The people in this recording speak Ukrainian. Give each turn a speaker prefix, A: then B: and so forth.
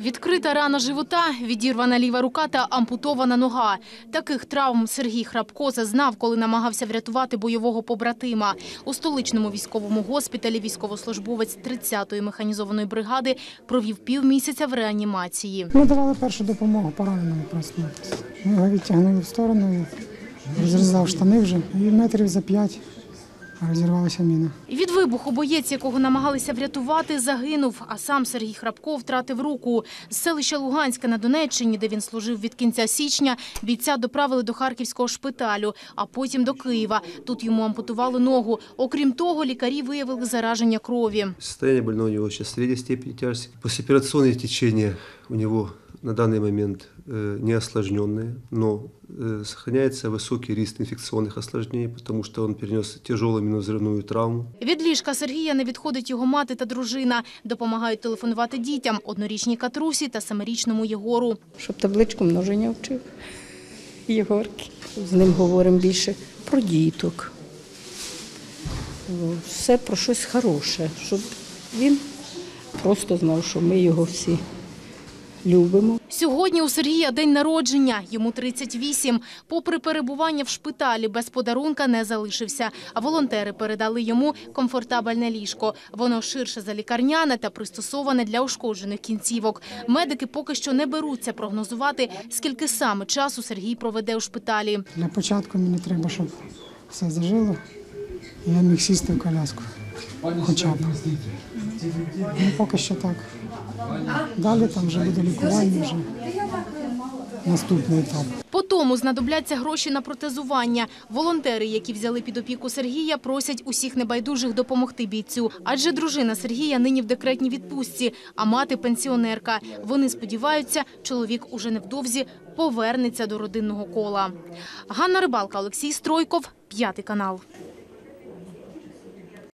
A: Відкрита рана живота, відірвана ліва рука та ампутована нога. Таких травм Сергій Храпко зазнав, коли намагався врятувати бойового побратима. У столичному військовому госпіталі військовослужбовець 30-ї механізованої бригади провів півмісяця в реанімації.
B: Ми давали першу допомогу пораненому просто. Ми його відтягнули в сторону, розрізав штани вже і метрів за п'ять розірвалася міна.
A: Від вибуху боєць, якого намагалися врятувати, загинув, а сам Сергій Храпко втратив руку. З селища Луганська на Донеччині, де він служив від кінця січня, бійця доправили до харківського шпиталю, а потім до Києва. Тут йому ампутували ногу. Окрім того, лікарі виявили зараження крові.
C: Состояние больного у него сейчас средней степени тяжести. Послеоперационное течение у него на данный момент э, не осложненное, но э, сохраняется высокий риск инфекционных осложнений, потому что он перенес тяжелую миновзрывную травму.
A: Від ліжка Сергія не відходить його мати та дружина. Допомагають телефонувати дітям – однорічній Катрусі та семирічному Єгору.
D: щоб табличку множення вчив. Єгорки. З ним говоримо більше про діток. О, Все про щось хороше, щоб він просто знав, що ми його всі любимо.
A: Сьогодні у Сергія день народження, йому 38. Попри перебування в шпиталі, без подарунка не залишився. А волонтери передали йому комфортабельне ліжко. Воно ширше за лікарняне та пристосоване для ушкоджених кінцівок. Медики поки що не беруться прогнозувати, скільки саме часу Сергій проведе у шпиталі.
B: Для початку мені треба, щоб все зажило, я міг сісти в коляску. Хоча б. Ну, поки що так. Далі там вже буде лікування, вже наступний етап.
A: По тому знадобляться гроші на протезування. Волонтери, які взяли під опіку Сергія, просять усіх небайдужих допомогти бійцю. Адже дружина Сергія нині в декретній відпустці, а мати пенсіонерка. Вони сподіваються, чоловік уже невдовзі повернеться до родинного кола. Ганна Рибалка, Олексій Стройков, п'ятий канал.